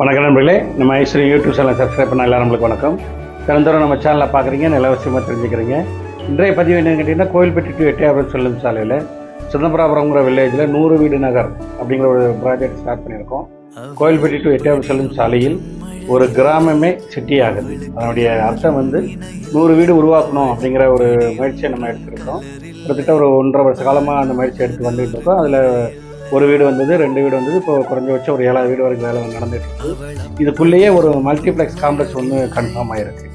வணக்கம் நண்பர்களே நம்ம ஐஸ்வரி யூடியூப் சேனல் சப்ஸ்கிரைப் பண்ண எல்லாரும் நம்மளுக்கு வணக்கம் தினந்தோறும் நம்ம சேனலில் பார்க்குறீங்க நிலவசியமாக தெரிஞ்சுக்கிறீங்க. இன்றைய பதிவு என்னன்னு கேட்டிங்கன்னா கோயில்பட்டி டு எட்டயபுரம் செல்லும் சாலையில் சிதம்பராபுரங்கிற வில்லேஜில் நூறு வீடு நகர் அப்படிங்கிற ஒரு ப்ராஜெக்ட் ஸ்டார்ட் பண்ணியிருக்கோம். கோயில்பட்டி டு எட்டயபுரம் செல்லும் சாலையில் ஒரு கிராமமே சிட்டி ஆகுது. அதனுடைய அர்த்தம் வந்து நூறு வீடு உருவாக்கணும் அப்படிங்கிற ஒரு முயற்சியை நம்ம எடுத்துருக்கோம். கிட்டத்தட்ட ஒரு ஒன்றரை வருஷ காலமாக அந்த முயற்சி எடுத்து வந்துகிட்டு இருக்கோம். அதில் ஒரு வீடு வந்தது ரெண்டு வீடு வந்தது இப்போ குறைஞ்சபட்சம் ஒரு ஏழாவது வீடு வரைக்கும் வேலை நடந்துட்டு இருக்கு. இதுக்குள்ளேயே ஒரு மல்டிப்ளெக்ஸ் காம்ப்ளெக்ஸ் ஒன்று கன்ஃபார்ம் ஆயிருக்கு.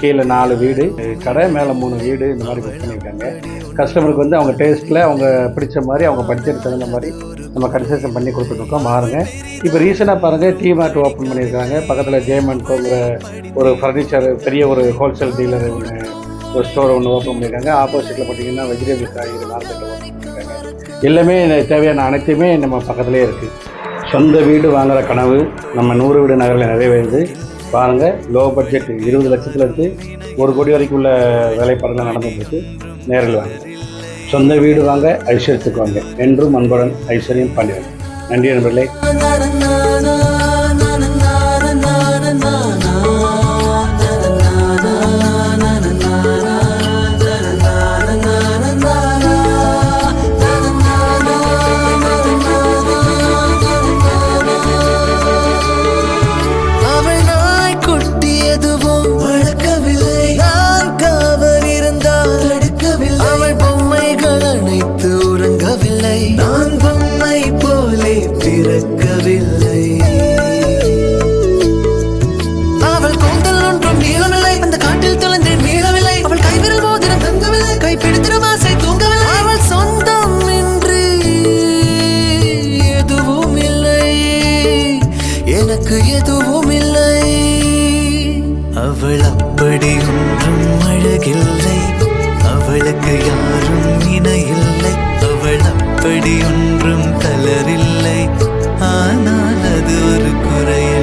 கீழே நாலு வீடு கடை மேலே மூணு வீடு இந்த மாதிரி புக் பண்ணியிருக்காங்க. கஸ்டமருக்கு வந்து அவங்க டேஸ்ட்டில் அவங்க பிடிச்ச மாதிரி அவங்க பட்ஜெட் தகுந்த மாதிரி நம்ம கன்செஷன் பண்ணி கொடுத்துட்ருக்கோம். பாருங்க. இப்போ ரீசெண்டாக பாருங்கள் டி மார்ட் ஓப்பன் பண்ணியிருக்காங்க. பக்கத்தில் ஜேமன்கோங்கிற ஒரு ஃபர்னிச்சர் பெரிய ஒரு ஹோல்சேல் டீலர் ஒன்று ஒரு ஸ்டோர் ஒன்று ஓப்பன் பண்ணியிருக்காங்க ஆப்போசிட்டில் பார்த்தீங்கன்னா வெஜிடபிள் காய்கறி மார்க்கெட்டில் ஓப்பன் பண்ணியிருக்காங்க. எல்லாமே தேவையான அனைத்துமே நம்ம பக்கத்துலேயே இருக்குது சொந்த வீடு வாங்குகிற கனவு நம்ம நூறு வீடு நகரில் நிறைவேறுது. பாருங்கள் லோ பட்ஜெட் இருபது லட்சத்துலேருந்து ஒரு கோடி வரைக்கும் உள்ள வேலைப்பாடுகள் நடந்துட்டு இருக்கு நேரில் வாங்க. சொந்த வீடு வாங்க ஐஸ்வர்யத்துக்கு வாங்க. என்றும் அன்புடன் ஐஸ்வர்யம் பாண்டியன். நன்றி நண்பர்களே. எதுவும் இல்லை. அவள் அப்படி ஒன்றும் அழகில்லை. அவளுக்கு யாரும் இணையில்லை. அவள் அப்படி ஒன்றும் கலரில்லை ஆனால் அது ஒரு குறையில்லை